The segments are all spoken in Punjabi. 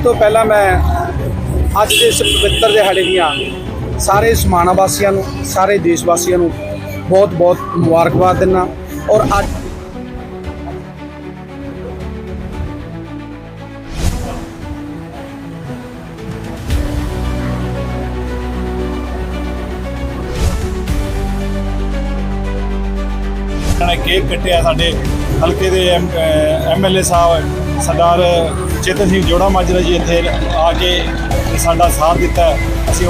ਸਭ ਤੋਂ ਪਹਿਲਾਂ ਮੈਂ ਅੱਜ ਦੇ ਇਸ ਪਵਿੱਤਰ ਦਿਹਾੜੇ ਦੀਆਂ ਸਾਰੇ ਸਮਾਣਾ ਵਾਸੀਆਂ ਨੂੰ, ਸਾਰੇ ਦੇਸ਼ ਵਾਸੀਆਂ ਨੂੰ ਬਹੁਤ ਬਹੁਤ ਮੁਬਾਰਕਬਾਦ ਦਿੰਦਾ ਔਰ ਅੱਜ ਨੇ ਕੇਕ ਕੱਟਿਆ ਸਾਡੇ ਹਲਕੇ ਦੇ ਐਮਐਲਏ ਸਾਹਿਬ, ਸਰਦਾਰ ਚੇਤਨ ਸਿੰਘ ਜੋੜਾ ਮਾਜਰਾ ਜੀ ਇੱਥੇ ਆ ਕੇ ਸਾਡਾ ਸਾਥ ਦਿੱਤਾ ਅਸੀਂ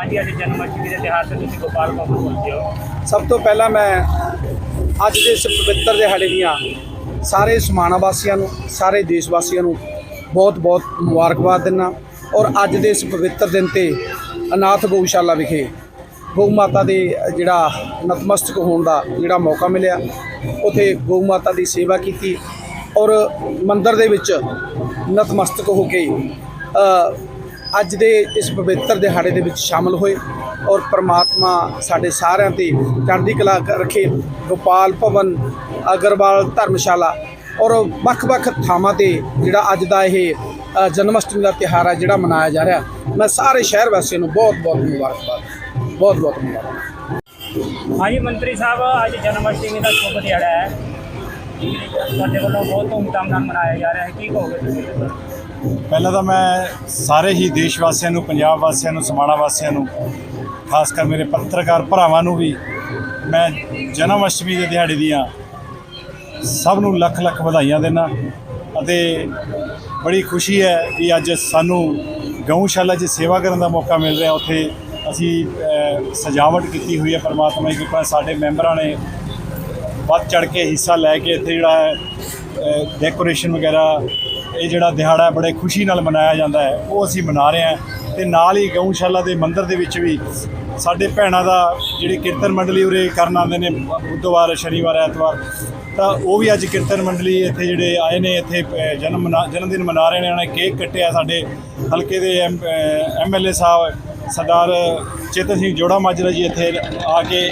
ਹਾਂਜੀ ਅੱਜ ਜਨਮ ਅਸ਼ਟਮੀ ਦੇ ਤਿਉਹਾਰ ਤੇ ਤੁਸੀਂ ਗੋਪਾਲ ਭਵਨ ਪਹੁੰਚੇ ਹੋ। ਸਭ ਤੋਂ ਪਹਿਲਾਂ ਮੈਂ ਅੱਜ ਦੇ ਇਸ ਪਵਿੱਤਰ ਦਿਹਾੜੇ ਦੀਆਂ ਸਾਰੇ ਸਮਾਣਾ ਵਾਸੀਆਂ ਨੂੰ, ਸਾਰੇ ਦੇਸ਼ ਵਾਸੀਆਂ ਨੂੰ ਬਹੁਤ ਬਹੁਤ ਮੁਬਾਰਕਬਾਦ ਦਿੰਦਾ ਔਰ ਅੱਜ ਦੇ ਇਸ ਪਵਿੱਤਰ ਦਿਨ ਤੇ ਅਨਾਥ ਗਊਸ਼ਾਲਾ ਵਿਖੇ ਗਊ ਮਾਤਾ ਦੇ ਜਿਹੜਾ ਨਤਮਸਤਕ ਹੋਣ ਦਾ ਜਿਹੜਾ ਮੌਕਾ ਮਿਲਿਆ, ਉਥੇ ਗਊ ਮਾਤਾ ਦੀ ਸੇਵਾ ਕੀਤੀ ਔਰ ਮੰਦਰ ਦੇ ਵਿੱਚ ਨਤਮਸਤਕ ਹੋ ਕੇ ਅੱਜ ਦੇ ਇਸ ਪਵਿੱਤਰ ਦਿਹਾੜੇ ਦੇ ਵਿੱਚ ਸ਼ਾਮਲ ਹੋਏ ਔਰ ਪ੍ਰਮਾਤਮਾ ਸਾਡੇ ਸਾਰਿਆਂ ਤੇ ਚੜ੍ਹਦੀ ਕਲਾ ਰੱਖੇ। ਗੋਪਾਲ ਭਵਨ ਅਗਰਵਾਲ ਧਰਮਸ਼ਾਲਾ ਔਰ ਵੱਖ-ਵੱਖ ਥਾਵਾਂ ਤੇ ਜਿਹੜਾ ਅੱਜ ਦਾ ਇਹ ਅ, ਜਨਮ ਅਸ਼ਟਮੀ ਦਾ ਤਿਉਹਾਰ ਹੈ ਜਿਹੜਾ ਮਨਾਇਆ ਜਾ ਰਿਹਾ। ਮੈਂ ਸਾਰੇ ਸ਼ਹਿਰ ਵਾਸੀਆਂ ਨੂੰ ਬਹੁਤ-ਬਹੁਤ ਮੁਬਾਰਕਬਾਦ। ਬਹੁਤ-ਬਹੁਤ ਮੁਬਾਰਕ ਹਾਂਜੀ ਮੰਤਰੀ ਸਾਹਿਬ ਅੱਜ ਜਨਮ ਅਸ਼ਟਮੀ ਦਾ ਸ਼ੁਭ ਦਿਹਾੜਾ ਹੈ। ਤੁਹਾਡੇ ਵੱਲੋਂ ਬਹੁਤ ਧੂਮਧਾਮ ਨਾਲ ਮਨਾਇਆ ਜਾ ਰਿਹਾ ਹੈ। ਕੀ ਕਹੋਗੇ ਤੁਸੀਂ? ਪਹਿਲਾਂ ਤਾਂ ਮੈਂ ਸਾਰੇ ਹੀ ਦੇਸ਼ ਵਾਸੀਆਂ ਨੂੰ, ਪੰਜਾਬ ਵਾਸੀਆਂ ਨੂੰ, ਸਮਾਣਾ ਵਾਸੀਆਂ ਨੂੰ, ਖਾਸ ਕਰ ਮੇਰੇ ਪੱਤਰਕਾਰ ਭਰਾਵਾਂ ਨੂੰ ਵੀ ਮੈਂ ਜਨਮ ਅਸ਼ਟਮੀ ਦੇ ਦਿਹਾੜੇ ਦੀਆਂ ਸਭ ਨੂੰ ਲੱਖ ਲੱਖ ਵਧਾਈਆਂ ਦਿੰਦਾ ਅਤੇ ਬੜੀ ਖੁਸ਼ੀ ਹੈ ਕਿ ਅੱਜ ਸਾਨੂੰ ਗਊਸ਼ਾਲਾ 'ਚ ਸੇਵਾ ਕਰਨ ਦਾ ਮੌਕਾ ਮਿਲ ਰਿਹਾ। ਉੱਥੇ ਅਸੀਂ ਸਜਾਵਟ ਕੀਤੀ ਹੋਈ ਹੈ ਪਰਮਾਤਮਾ ਦੀ ਕਿਰਪਾ ਸਾਡੇ ਮੈਂਬਰਾਂ ਨੇ ਵੱਧ ਚੜ ਕੇ ਹਿੱਸਾ ਲੈ ਕੇ ਇੱਥੇ ਜਿਹੜਾ ਹੈ ਡੈਕੋਰੇਸ਼ਨ ਵਗੈਰਾ ਇਹ ਜਿਹੜਾ ਦਿਹਾੜਾ ਬੜੇ ਖੁਸ਼ੀ ਨਾਲ ਮਨਾਇਆ ਜਾਂਦਾ ਹੈ, ਉਹ ਅਸੀਂ ਮਨਾ ਰਹੇ ਹਾਂ। ਤੇ ਨਾਲ ਹੀ ਗਊਸ਼ਾਲਾ ਦੇ ਮੰਦਿਰ ਦੇ ਵਿੱਚ ਵੀ ਸਾਡੇ ਭੈਣਾਂ ਦਾ ਜਿਹੜੀ ਕੀਰਤਨ ਮੰਡਲੀ ਉਰੇ ਕਰਨ ਆਉਂਦੇ ਨੇ, ਬੁੱਧਵਾਰ, ਸ਼ਨੀਵਾਰ, ਐਤਵਾਰ, ਤਾਂ ਉਹ ਵੀ ਅੱਜ ਕੀਰਤਨ ਮੰਡਲੀ ਇੱਥੇ ਜਿਹੜੇ ਆਏ ਨੇ, ਇੱਥੇ ਜਨਮ ਮਨਾ ਜਨਮ ਦਿਨ ਮਨਾ ਰਹੇ ਨੇ। ਉਹਨਾਂ ਨੇ ਕੇਕ ਕੱਟਿਆ ਸਾਡੇ ਹਲਕੇ ਦੇ ਐਮਐਲਏ ਸਾਹਿਬ, ਸਰਦਾਰ ਚੇਤਨ ਸਿੰਘ ਜੋੜਾ ਮਾਜਰਾ ਜੀ ਇੱਥੇ ਆ ਕੇ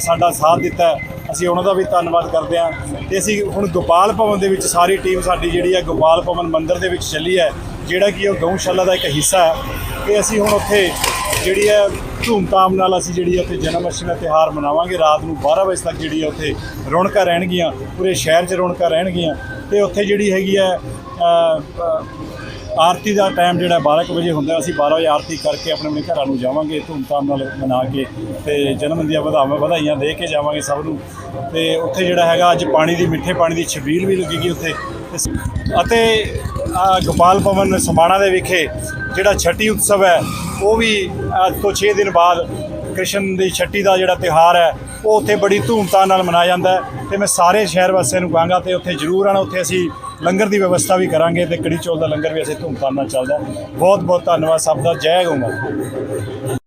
ਸਾਡਾ ਸਾਥ ਦਿੱਤਾ ਅਸੀਂ ਉਹਨਾਂ ਦਾ ਵੀ ਧੰਨਵਾਦ ਕਰਦੇ ਹਾਂ। ਤੇ ਅਸੀਂ ਹੁਣ ਗੋਪਾਲ ਭਵਨ ਦੇ ਵਿੱਚ ਸਾਰੀ ਟੀਮ ਸਾਡੀ ਜਿਹੜੀ ਹੈ ਗੋਪਾਲ ਭਵਨ ਮੰਦਿਰ ਦੇ ਵਿੱਚ ਚੱਲੀ ਹੈ, ਜਿਹੜਾ ਕਿ ਉਹ ਗਊਸ਼ਾਲਾ ਦਾ ਇੱਕ ਹਿੱਸਾ ਹੈ। ਤੇ ਅਸੀਂ ਹੁਣ ਉੱਥੇ ਜਿਹੜੀ ਹੈ ਧੂਮਧਾਮ ਨਾਲ ਅਸੀਂ ਜਿਹੜੀ ਉੱਥੇ ਜਨਮ ਅਸ਼ਟਮੀ ਦਾ ਤਿਉਹਾਰ ਮਨਾਵਾਂਗੇ। ਰਾਤ ਨੂੰ 12 ਵਜੇ ਤੱਕ ਜਿਹੜੀ ਹੈ ਉੱਥੇ ਰੌਣਕਾਂ ਰਹਿਣਗੀਆਂ, ਪੂਰੇ ਸ਼ਹਿਰ 'ਚ ਰੌਣਕਾਂ ਰਹਿਣਗੀਆਂ। ਤੇ ਉੱਥੇ ਜਿਹੜੀ ਹੈਗੀ ਹੈ ਆਰਤੀ ਦਾ ਟਾਈਮ ਜਿਹੜਾ 12 ਕੁ ਵਜੇ ਹੁੰਦਾ ਅਸੀਂ 12 ਵਜੇ ਆਰਤੀ ਕਰਕੇ ਆਪਣੇ ਆਪਣੇ ਘਰਾਂ ਨੂੰ ਜਾਵਾਂਗੇ, ਧੂਮਧਾਮ ਨਾਲ ਮਨਾ ਕੇ ਤੇ ਜਨਮ ਦੀਆਂ ਵਧਾਵਾਂ ਵਧਾਈਆਂ ਦੇ ਕੇ ਜਾਵਾਂਗੇ ਸਭ ਨੂੰ। ਤੇ ਉੱਥੇ ਜਿਹੜਾ ਹੈਗਾ ਅੱਜ ਪਾਣੀ ਦੀ, ਮਿੱਠੇ ਪਾਣੀ ਦੀ ਛਬੀਲ ਵੀ ਲੱਗੇਗੀ ਉੱਥੇ। ਅਤੇ ਗੋਪਾਲ ਭਵਨ ਸਮਾਣਾ ਦੇ ਵਿਖੇ ਜਿਹੜਾ ਛਠੀ ਉਤਸਵ ਹੈ, ਉਹ ਵੀ ਅੱਜ ਤੋਂ 6 ਦਿਨ ਬਾਅਦ ਕ੍ਰਿਸ਼ਨ ਦੀ ਛੱਟੀ ਦਾ ਜਿਹੜਾ ਤਿਉਹਾਰ ਹੈ, ਉਹ ਉੱਥੇ ਬੜੀ ਧੂਮਧਾਮ ਨਾਲ ਮਨਾਇਆ ਜਾਂਦਾ ਹੈ ਤੇ ਮੈਂ ਸਾਰੇ ਸ਼ਹਿਰ ਵਾਸੀਆਂ ਨੂੰ ਕਹਾਂਗਾ ਤੇ ਉੱਥੇ ਜ਼ਰੂਰ ਆਣਾ ਉੱਥੇ ਅਸੀਂ ਲੰਗਰ ਦੀ ਵਿਵਸਥਾ ਵੀ ਕਰਾਂਗੇ ਤੇ ਕੜੀ ਚੌਲ ਦਾ ਲੰਗਰ ਵੀ ਅਸੀਂ ਧੂਮਧਾਮ ਨਾਲ ਚੱਲਦਾ ਬਹੁਤ ਬਹੁਤ ਧੰਨਵਾਦ ਸਭ ਦਾ, ਜੈ ਗਊ